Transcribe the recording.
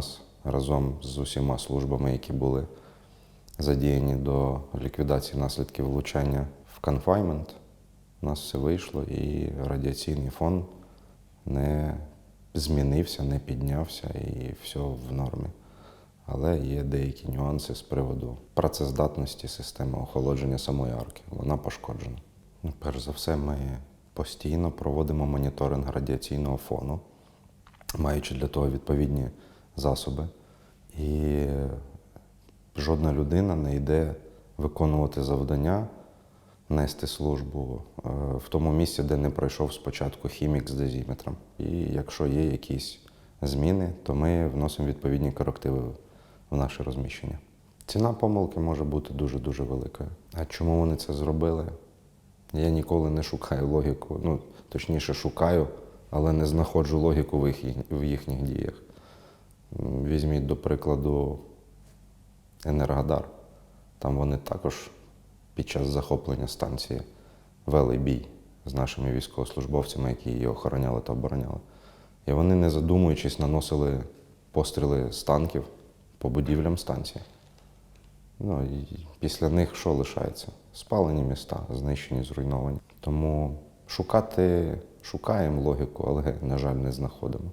нас разом з усіма службами, які були задіяні до ліквідації наслідків влучання в конфаймент. У нас все вийшло, і радіаційний фон не змінився, не піднявся, і все в нормі. Але є деякі нюанси з приводу працездатності системи охолодження самої арки. Вона пошкоджена. Ну, Перш за все, ми постійно проводимо моніторинг радіаційного фону, маючи для того відповідні засоби. І жодна людина не йде виконувати завдання, нести службу е, в тому місці, де не пройшов спочатку хімік з дозіметром. І якщо є якісь зміни, то ми вносимо відповідні корективи в наше розміщення. Ціна помилки може бути дуже-дуже великою. А чому вони це зробили? Я ніколи не шукаю логіку, ну, точніше, шукаю, але не знаходжу логіку в їх, в їхніх діях. Візьміть, до прикладу, Енергодар. Там вони також під час захоплення станції вели бій з нашими військовослужбовцями, які її охороняли та обороняли. І вони, не задумуючись, наносили постріли з танків по будівлям станції. Ну, і після них що лишається? Спалені міста, знищені, зруйновані. Тому шукати, шукаємо логіку, але, на жаль, не знаходимо.